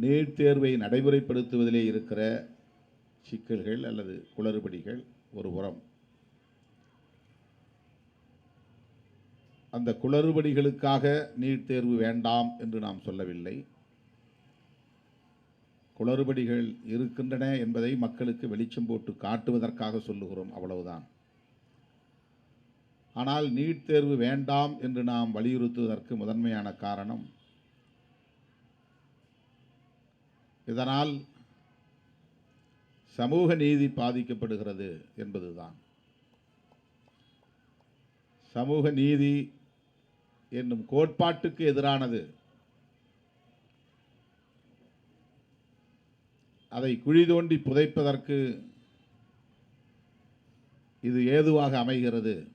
NEET தேர்வை நடைமுறைப்படுத்துவதிலே இருக்கிற சிக்கல்கள் அல்லது குளறுபடிகள் ஒரு உரம் அந்த குளறுபடிகளுக்காக நீட் தேர்வு வேண்டாம் என்று நாம் சொல்லவில்லை. குளறுபடிகள் இருக்கின்றன என்பதை மக்களுக்கு வெளிச்சம் போட்டு காட்டுவதற்காக சொல்லுகிறோம் அவ்வளவுதான். ஆனால் நீட் தேர்வு வேண்டாம் என்று நாம் வலியுறுத்துவதற்கு முதன்மையான காரணம் இதனால் சமூக நீதி பாதிக்கப்படுகிறது என்பதுதான். சமூக நீதி என்னும் கோட்பாட்டுக்கு எதிரானது. அதை குழி தோண்டி புதைப்பதற்கு இது ஏதுவாக அமைகிறது.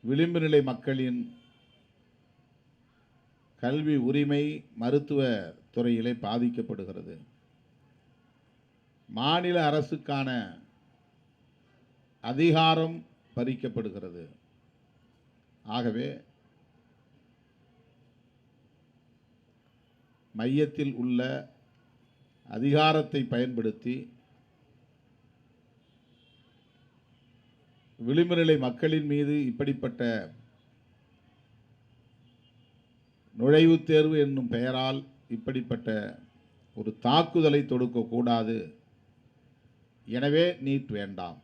விளிம்பு நிலை மக்களின் கல்வி உரிமை மருத்துவ துறையிலே பாதிக்கப்படுகிறது. மாநில அரசுக்கான அதிகாரம் பறிக்கப்படுகிறது. ஆகவே மையத்தில் உள்ள அதிகாரத்தை பயன்படுத்தி விளிம்புநிலை மக்களின் மீது இப்படிப்பட்ட நுழைவுத் தேர்வு என்னும் பெயரால் இப்படிப்பட்ட ஒரு தாக்குதலை தொடுக்கக்கூடாது. எனவே நீட் வேண்டாம்.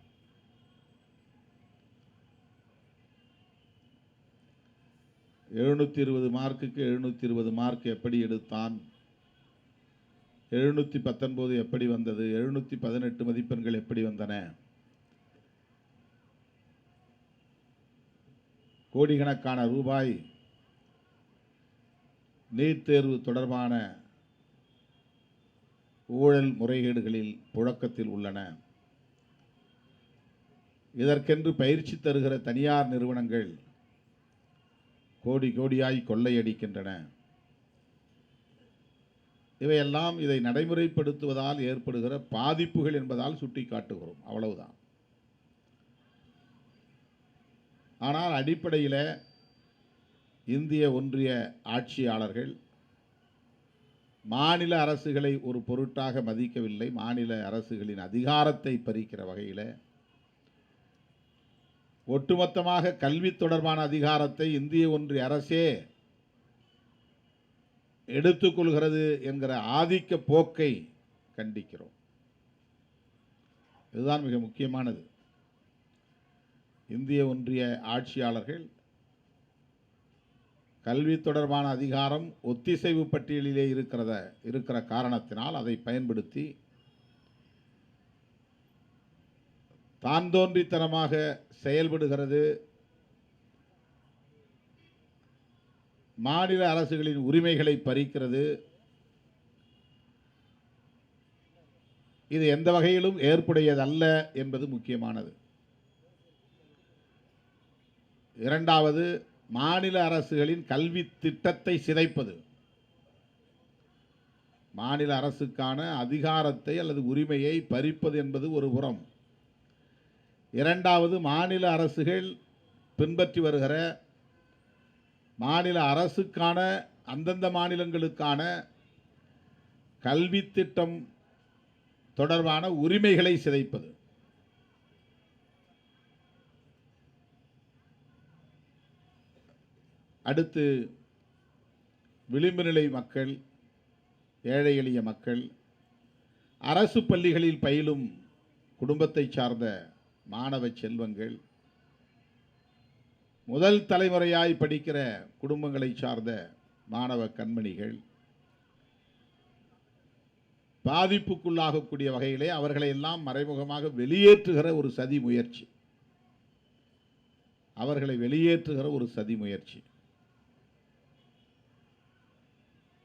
எழுநூற்றி இருபது மார்க்குக்கு எழுநூற்றி இருபது மார்க் எப்படி எடுத்தான்? எழுநூற்றி பத்தொன்பது எப்படி வந்தது? எழுநூற்றி பதினெட்டு மதிப்பெண்கள் எப்படி வந்தன? கோடிக்கணக்கான ரூபாய் நீட் தேர்வு தொடர்பான ஊழல் முறைகேடுகளில் புழக்கத்தில் உள்ளன. இதற்கென்று பயிற்சி தருகிற தனியார் நிறுவனங்கள் கோடி கோடியாய் கொள்ளையடிக்கின்றன. இவையெல்லாம் இதை நடைமுறைப்படுத்துவதால் ஏற்படுகிற பாதிப்புகள் என்பதால் சுட்டிக்காட்டுகிறோம். அவ்வளவுதான். ஆனால் அடிப்படையில் இந்திய ஒன்றிய ஆட்சியாளர்கள் மாநில அரசுகளை ஒரு பொருட்டாக மதிக்கவில்லை. மாநில அரசுகளின் அதிகாரத்தை பறிக்கிற வகையில் ஒட்டுமொத்தமாக கல்வி தொடர்பான அதிகாரத்தை இந்திய ஒன்றிய அரசே எடுத்துக்கொள்கிறது என்கிற ஆதிக்க போக்கை கண்டிக்கிறோம். இதுதான் மிக முக்கியமானது. இந்திய ஒன்றிய ஆட்சியாளர்கள் கல்வி தொடர்பான அதிகாரம் ஒத்திசைவு பட்டியலிலே இருக்கிறத இருக்கிற காரணத்தினால் அதை பயன்படுத்தி தான் தோன்றித்தனமாக செயல்படுகிறது. மாநில அரசுகளின் உரிமைகளை பறிக்கிறது. இது எந்த வகையிலும் ஏற்புடையதல்ல என்பது முக்கியமானது. இரண்டாவது மாநில அரசுகளின் கல்வி திட்டத்தை சிதைப்பது. மாநில அரசுக்கான அதிகாரத்தை அல்லது உரிமையை பறிப்பது என்பது ஒரு புறம். இரண்டாவது மாநில அரசுகள் பின்பற்றி வருகிற மாநில அரசுக்கான அந்தந்த மாநிலங்களுக்கான கல்வி திட்டம் தொடர்பான உரிமைகளை சிதைப்பது. அடுத்து விளிம்பு நிலை மக்கள் ஏழை எளிய மக்கள் அரசு பள்ளிகளில் பயிலும் குடும்பத்தை சார்ந்த மாணவ செல்வங்கள் முதல் தலைமுறையாய் படிக்கிற குடும்பங்களை சார்ந்த மாணவ கண்மணிகள் பாதிப்புக்குள்ளாகக்கூடிய வகையிலே அவர்களை எல்லாம் மறைமுகமாக வெளியேற்றுகிற ஒரு சதி முயற்சி. அவர்களை வெளியேற்றுகிற ஒரு சதி முயற்சி.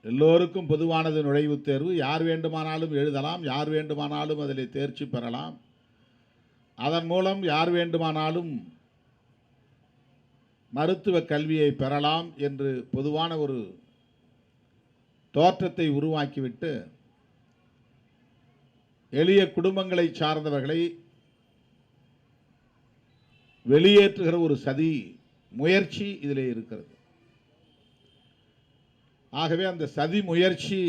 எல்லோருக்கும் பொதுவானது நுழைவுத் தேர்வு. யார் வேண்டுமானாலும் எழுதலாம் யார் வேண்டுமானாலும் அதில் தேர்ச்சி பெறலாம். அதன் மூலம் யார் வேண்டுமானாலும் மருத்துவ கல்வியை பெறலாம் என்று பொதுவான ஒரு தோற்றத்தை உருவாக்கிவிட்டு எளிய குடும்பங்களை சார்ந்தவர்களை வெளியேற்றுகிற ஒரு சதி முயற்சி இதிலே இருக்கிறது. ஆகவே அந்த சதி முயற்சி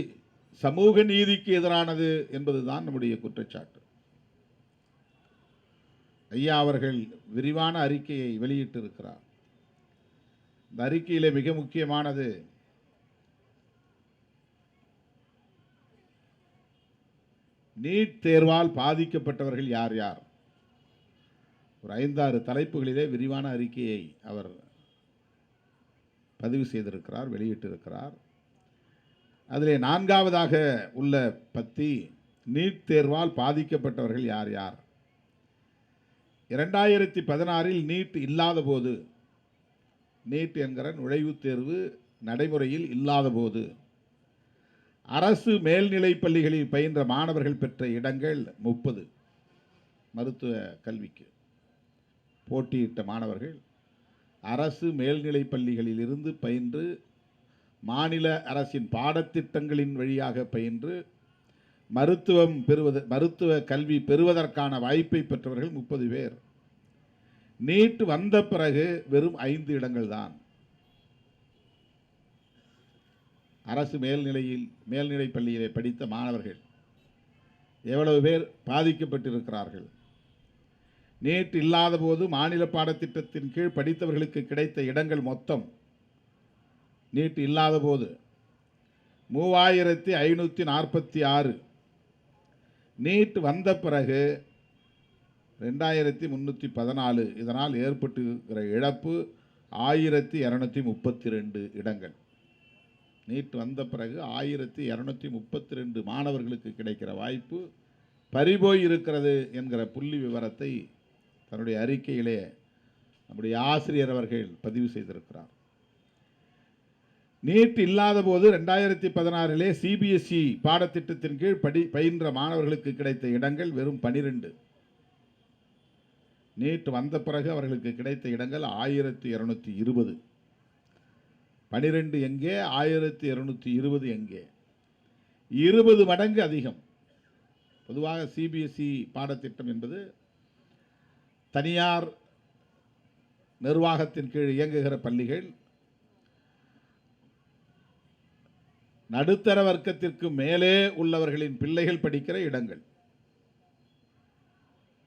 சமூக நீதிக்கு எதிரானது என்பதுதான் நம்முடைய குற்றச்சாட்டு. ஐயா அவர்கள் விரிவான அறிக்கையை வெளியிட்டிருக்கிறார். இந்த அறிக்கையிலே மிக முக்கியமானது நீட் தேர்வால் பாதிக்கப்பட்டவர்கள் யார் யார்? ஒரு ஐந்தாறு தலைப்புகளிலே விரிவான அறிக்கையை அவர் பதிவு செய்திருக்கிறார் வெளியிட்டிருக்கிறார். அதிலே நான்காவதாக உள்ள பத்தி நீட் தேர்வால் பாதிக்கப்பட்டவர்கள் யார் யார்? இரண்டாயிரத்தி பதினாறில் நீட் இல்லாத போது நீட் என்கிற நுழைவுத் தேர்வு நடைமுறையில் இல்லாத போது அரசு மேல்நிலைப் பள்ளிகளில் பயின்ற மாணவர்கள் பெற்ற இடங்கள் முப்பது. மருத்துவ கல்விக்கு போட்டியிட்ட மாணவர்கள் அரசு மேல்நிலைப் பள்ளிகளில் இருந்து பயின்று மாநில அரசின் பாடத்திட்டங்களின் வழியாக பயின்று மருத்துவம் பெறுவது மருத்துவ கல்வி பெறுவதற்கான வாய்ப்பை பெற்றவர்கள் முப்பது பேர். நீட் வந்த பிறகு வெறும் ஐந்து இடங்கள் தான். அரசு மேல்நிலையில் மேல்நிலை பள்ளியிலே படித்த மாணவர்கள் எவ்வளவு பேர் பாதிக்கப்பட்டிருக்கிறார்கள். நீட் இல்லாத போது மாநில பாடத்திட்டத்தின் கீழ் படித்தவர்களுக்கு கிடைத்த இடங்கள் மொத்தம் நீட் இல்லாத போது மூவாயிரத்தி ஐநூற்றி நாற்பத்தி ஆறு நீட் வந்த பிறகு ரெண்டாயிரத்தி முந்நூற்றி பதினாலு இதனால் ஏற்பட்டிருக்கிற இழப்பு ஆயிரத்தி இரநூத்தி முப்பத்தி ரெண்டு இடங்கள். நீட் வந்த பிறகு ஆயிரத்தி இரநூத்தி முப்பத்தி ரெண்டு மாணவர்களுக்கு கிடைக்கிற வாய்ப்பு பறிபோய் இருக்கிறது என்கிற புள்ளி விவரத்தை தன்னுடைய அறிக்கையிலே நம்முடைய ஆசிரியர் அவர்கள் பதிவு செய்திருக்கிறார். நீட் இல்லாத போது ரெண்டாயிரத்தி பதினாறிலே சிபிஎஸ்இ பாடத்திட்டத்தின் கீழ் படி பயின்ற மாணவர்களுக்கு கிடைத்த இடங்கள் வெறும் பனிரெண்டு. நீட் வந்த பிறகு அவர்களுக்கு கிடைத்த இடங்கள் ஆயிரத்தி இரநூத்தி இருபது. பனிரெண்டு எங்கே ஆயிரத்தி இரநூத்தி இருபது எங்கே? இருபது மடங்கு அதிகம். பொதுவாக சிபிஎஸ்இ பாடத்திட்டம் என்பது தனியார் நிர்வாகத்தின் கீழ் இயங்குகிற பள்ளிகள் நடுத்தர வர்க்கத்திற்கு மேலே உள்ளவர்களின் பிள்ளைகள் படிக்கிற இடங்கள்.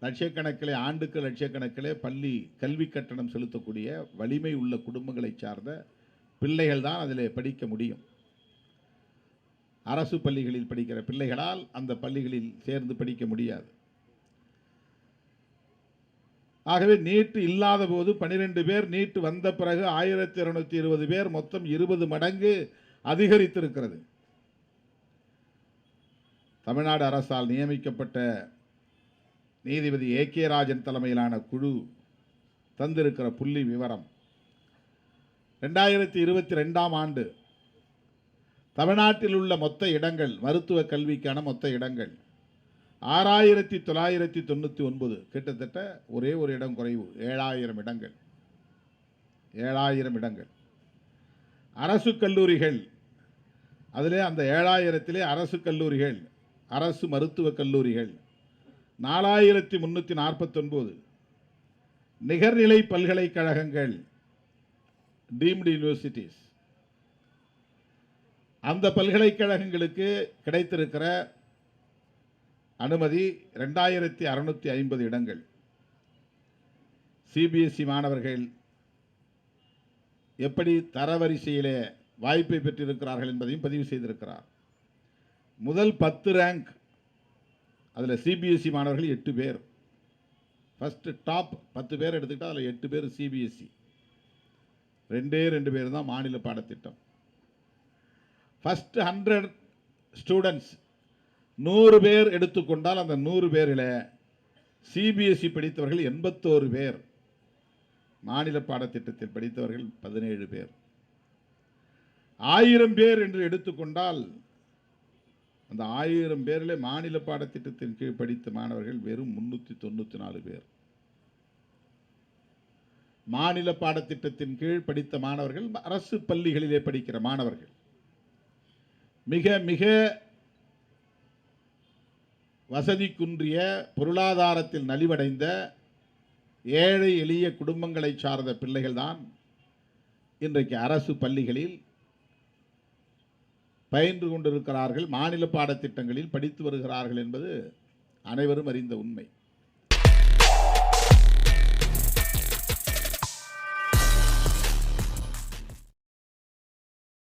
லட்சக்கணக்கிலே ஆண்டுக்கு லட்சக்கணக்கிலே பள்ளி கல்வி கட்டணம் செலுத்தக்கூடிய வலிமை உள்ள குடும்பங்களை சார்ந்த பிள்ளைகள் தான் அதில் படிக்க முடியும். அரசு பள்ளிகளில் படிக்கிற பிள்ளைகளால் அந்த பள்ளிகளில் சேர்ந்து படிக்க முடியாது. ஆகவே நீட்டு இல்லாத போது பனிரெண்டு பேர் நீட்டு வந்த பிறகு ஆயிரத்தி இருநூத்தி இருபது பேர் மொத்தம் இருபது மடங்கு அதிகரித்திருக்கிறது. தமிழ்நாடு அரசால் நியமிக்கப்பட்ட நீதிபதி ஏ கே ராஜன் தலைமையிலான குழு தந்திருக்கிற புள்ளி விவரம். ரெண்டாயிரத்தி இருபத்தி ரெண்டாம் ஆண்டு தமிழ்நாட்டில் உள்ள மொத்த இடங்கள் மருத்துவ கல்விக்கான மொத்த இடங்கள் ஆறாயிரத்தி தொள்ளாயிரத்தி தொண்ணூற்றி ஒன்பது கிட்டத்தட்ட ஒரே ஒரு இடம் குறைவு ஏழாயிரம் இடங்கள். ஏழாயிரம் இடங்கள். அரசு கல்லூரிகள். அதிலே அந்த ஏழாயிரத்திலே அரசு கல்லூரிகள் அரசு மருத்துவக் கல்லூரிகள். நாலாயிரத்தி முந்நூற்றி நாற்பத்தொன்பது நிகர்நிலை பல்கலைக்கழகங்கள் டீம்டு யூனிவர்சிட்டிஸ். அந்த பல்கலைக்கழகங்களுக்கு கிடைத்திருக்கிற அனுமதி ரெண்டாயிரத்தி அறுநூற்றி ஐம்பது இடங்கள். சிபிஎஸ்இ மாணவர்கள் எப்படி தரவரிசையிலே வாய்ப்பை பெற்றிருக்கிறார்கள் என்பதையும் பதிவு செய்திருக்கிறார். முதல் பத்து ரேங்க் அதில் சிபிஎஸ்சி மாணவர்கள் எட்டு பேர். ஃபஸ்ட்டு டாப் பத்து பேர் எடுத்துக்கிட்டால் அதில் எட்டு பேர் சிபிஎஸ்சி ரெண்டே ரெண்டு பேர் தான் மாநில பாடத்திட்டம். ஃபஸ்ட்டு ஹண்ட்ரட் ஸ்டூடெண்ட்ஸ் நூறு பேர் எடுத்துக்கொண்டால் அந்த நூறு பேரில் சிபிஎஸ்சி படித்தவர்கள் எண்பத்தோரு பேர். மாநில பாடத்திட்டத்தில் படித்தவர்கள் பதினேழு பேர். ஆயிரம் பேர் என்று எடுத்துக்கொண்டால் அந்த ஆயிரம் பேரில் மாநில பாடத்திட்டத்தின் கீழ் படித்த மாணவர்கள் வெறும் முன்னூற்றி தொண்ணூற்றி நாலு பேர். மாநில பாடத்திட்டத்தின் கீழ் படித்த மாணவர்கள் அரசு பள்ளிகளிலே படிக்கிற மாணவர்கள். மிக மிக வசதி குன்றிய பொருளாதாரத்தில் நலிவடைந்த ஏழை எளிய குடும்பங்களை சார்ந்த பிள்ளைகள்தான் இன்றைக்கு அரசு பள்ளிகளில் பயின்று கொண்டிருக்கிறார்கள். மாநில பாடத்திட்டங்களில் படித்து வருகிறார்கள் என்பது அனைவரும் அறிந்த உண்மை.